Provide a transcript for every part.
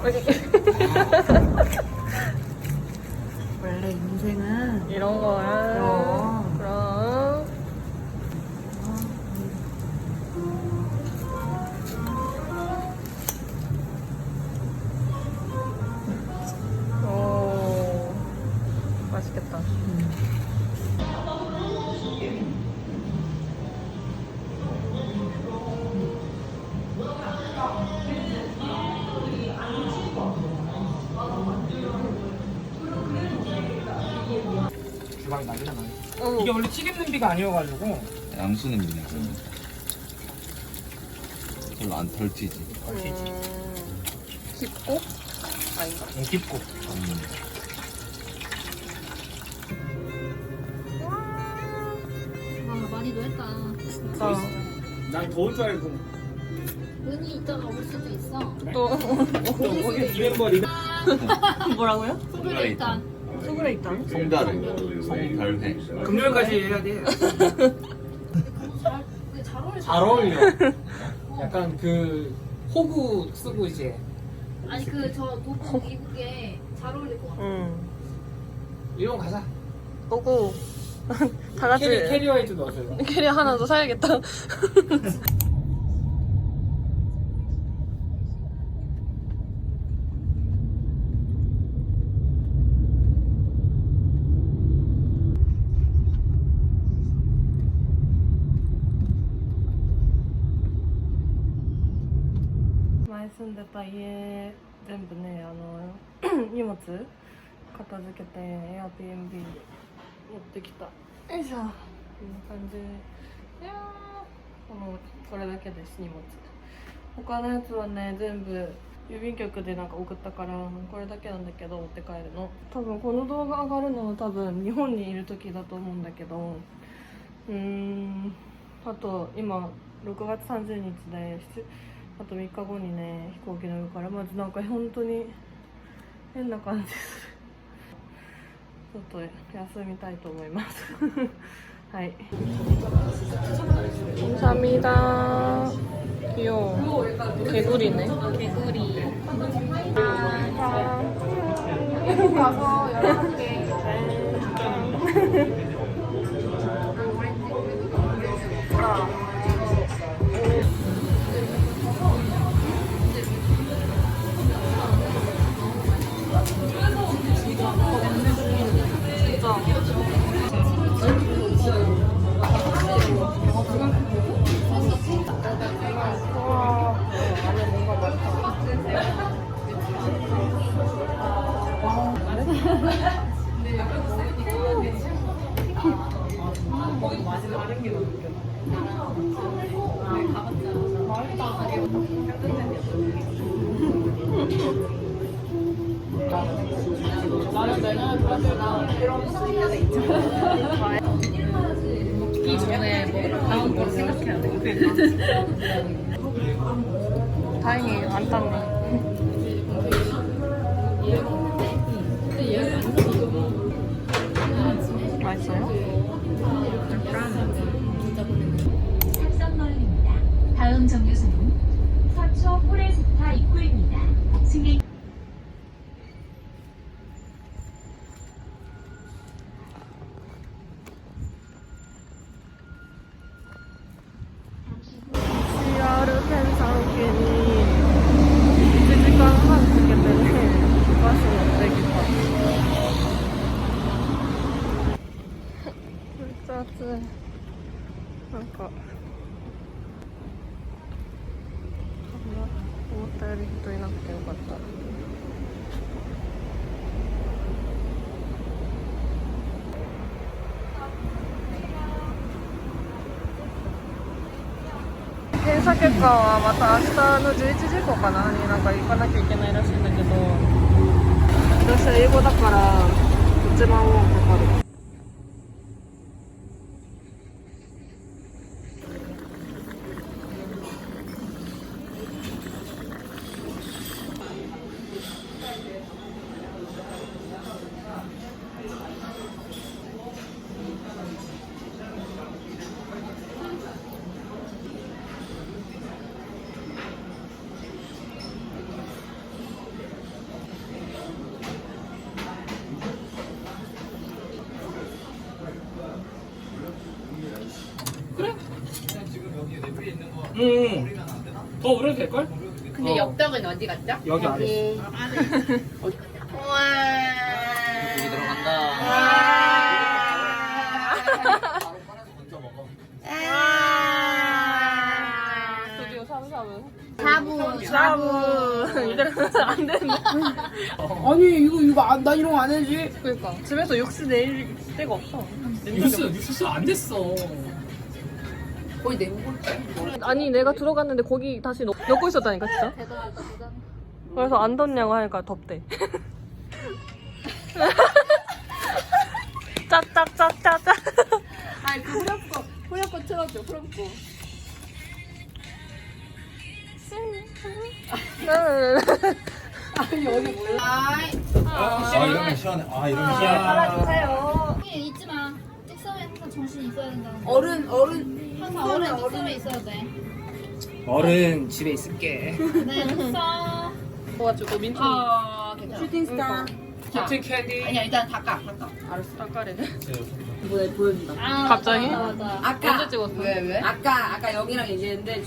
원래 인생은 이런 거야. 그럼. 그럼. 오, 맛있겠다. 주방이 나잖아. 오. 이게 원래 튀김 냄비가 아니어가지고 양수 냄비네. 별로 안덜 튀지. 음. 깊고? 아닌가? 좀 깊고. 음. 아 많이도 했다. 난 더울 줄 알고. 눈이 이따가 올 수도 있어. 또, 이 멤버 리더. 뭐라고요? 그래 일단 수그레 있다. 송다른 송별회. 금요일까지 해야 돼. 잘, 어울려. 약간 그 호구 쓰고 이제 아니 그저 입은 게잘 어울릴 것 같아. 응. 이런 거 가자. 오고. 다 같이 캐리, 캐리어에도 넣어줘요. 캐리어 하나 더 사야겠다. 家全部ねあの 荷物片付けて Airbnb 持ってきた。よいしょこんな感じ。いやーこのこれだけです荷物。他のやつはね全部郵便局でなんか送ったからこれだけなんだけど持って帰るの。多分この動画上がるのは多分日本にいる時だと思うんだけど。うーん。あと今6月30日でしあと3日後にね飛行機乗るからまずなんか本当に変な感じするちょっと休みたいと思いますはい감사합니다 귀여워 개구리네 개구리. 이 전에 뭐 다음 거 생각해야 돼. 다행히 안 탔네 思ったより人いなくてよかった。検査結果はまた明日の11時以降かなになんか行かなきゃいけないらしいんだけど私は英語だから1万ウォンかかる。 응. 더 오래도 될걸? 근데 어. 엽떡은 어디 갔죠? 여기 안에. 우와. 드디어 샤브샤브 사부. 샤브 이러면 안 되는데 아니 이거 이거 안, 나 이런 거 안 해지. 그러니까 집에서 육수 내릴 데가 없어 뉴스 뉴스 안 됐어. 거의 냉골. 아니 내가 들어갔는데 거기 다시 넣, 넣고 있었다니까 진짜 대단하다, 대단. 그래서 안 덥냐고 하니까 덥대 짜짜짜짜짜 아니, 그 후렴구, 후렴구 틀어줘, 후렴구. 아니, 어디 몰라. 아이, 아 이러면 시원해. 아 이러면 시원해. 야. 여기 잊지 마. 책상에 항상 정신 있어야 된다는 거. 어른 어른 항상 어른 책상에 있어야 돼. 어른 집에 있을게. 네, 됐어. 도와주고 민초 아, 괜찮아. 슈팅 스타. 캡틴 캔디. 아니야, 일단 닦아, 닦아. 닭가리네 뭐야 보여준다. 아, 갑자기? 맞아, 맞아. 아까 언제 찍었어? 왜, 왜? 아까 아까 여기랑 얘기했는데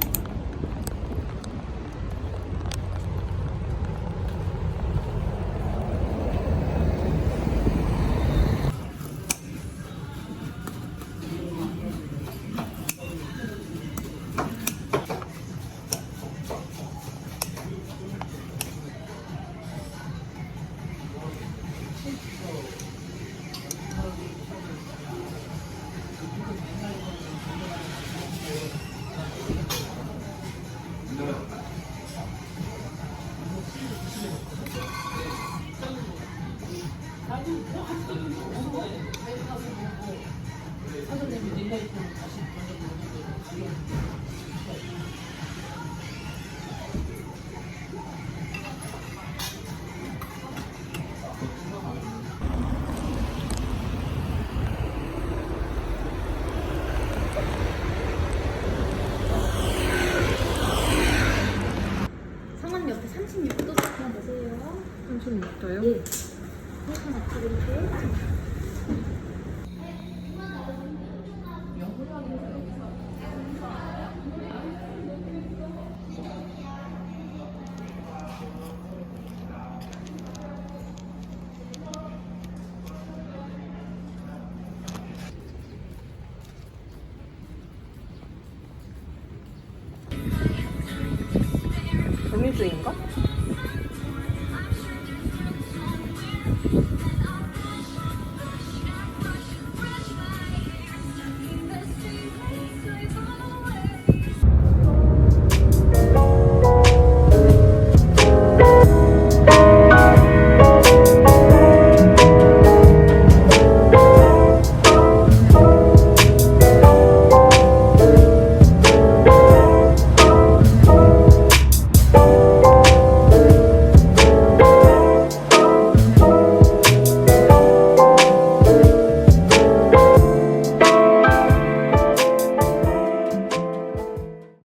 밴드인가?